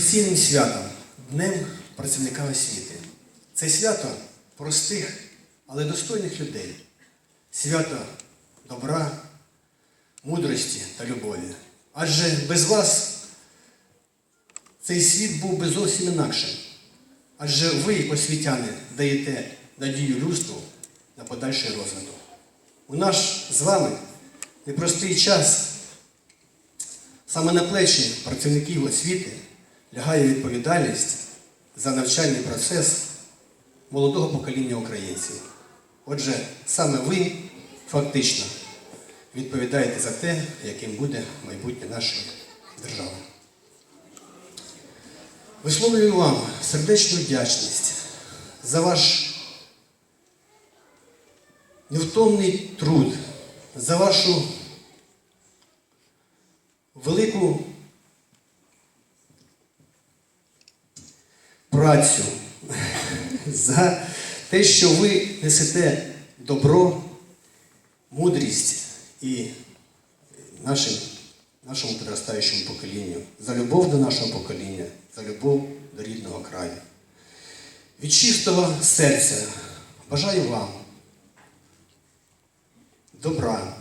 професійним святом, Днем працівника освіти. Це свято простих, але достойних людей. Свято добра, мудрості та любові. Адже без вас цей світ був би зовсім інакшим. Адже ви, освітяни, даєте надію людству на подальший розвиток. У наш з вами непростий час саме на плечі працівників освіти лягає відповідальність за навчальний процес молодого покоління українців. Отже, саме ви фактично відповідаєте за те, яким буде майбутнє нашої держави. Висловлюю вам сердечну вдячність за ваш невтомний труд, за вашу велику працю, за те, що ви несете добро, мудрість і нашим, нашому підростаючому поколінню, за любов до нашого покоління, за любов до рідного краю. Від чистого серця бажаю вам добра,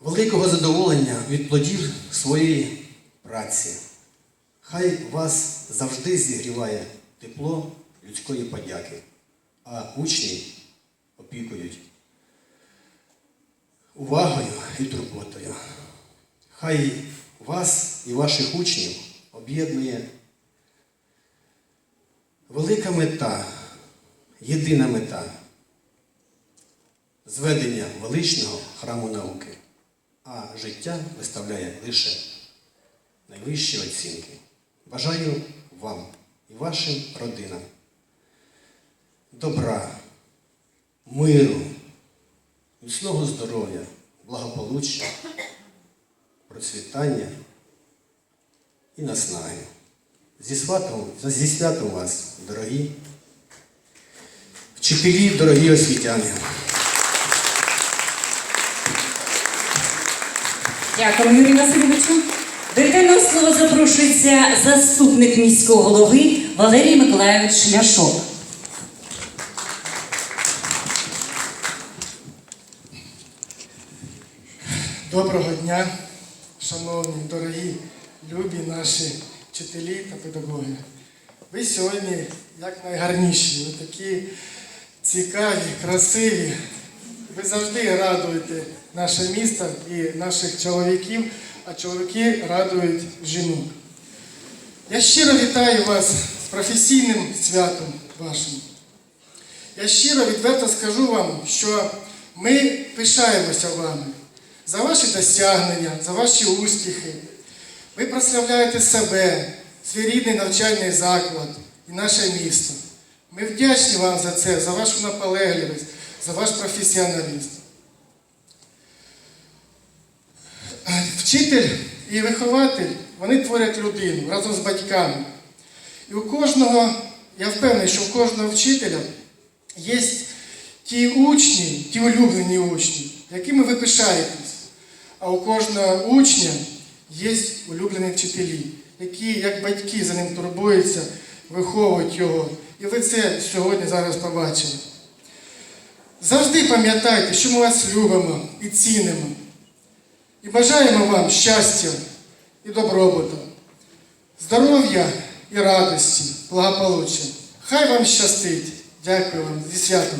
великого задоволення від плодів своєї праці. Хай вас завжди зігріває тепло людської подяки, а учні опікують увагою і турботою. Хай вас і ваших учнів об'єднує велика мета, єдина мета зведення величного храму науки, а життя виставляє лише найвищі оцінки. Бажаю вам і вашим родинам добра, миру, міцного здоров'я, благополуччя, процвітання і наснаги. Зі святом, зі святом вас, дорогі вчителі, дорогі освітяни. Дякую, Юрію Васильовичу. До слова запрошується заступник міського голови Валерій Миколайович Ляшок. Доброго дня, шановні, дорогі, любі наші вчителі та педагоги. Ви сьогодні як найгарніші, ви такі цікаві, красиві. Ви завжди радуєте наше місто і наших чоловіків, а чоловіки радують жінок. Я щиро вітаю вас з професійним святом вашим. Я щиро відверто скажу вам, що ми пишаємося вами за ваші досягнення, за ваші успіхи. Ви прославляєте себе, свій рідний навчальний заклад і наше місто. Ми вдячні вам за це, за вашу наполегливість, за ваш професіоналізм. Вчитель і вихователь вони творять людину разом з батьками. І у кожного, я впевнений, що у кожного вчителя є ті учні, ті улюблені учні, якими ви пишаєтесь. А у кожного учня є улюблені вчителі, які, як батьки, за ним турбуються, виховують його. І ви це сьогодні зараз побачили. Завжди пам'ятайте, що ми вас любимо і цінимо. І бажаємо вам щастя і добробуту, здоров'я і радості, благополуччя. Хай вам щастить. Дякую вам зі святом.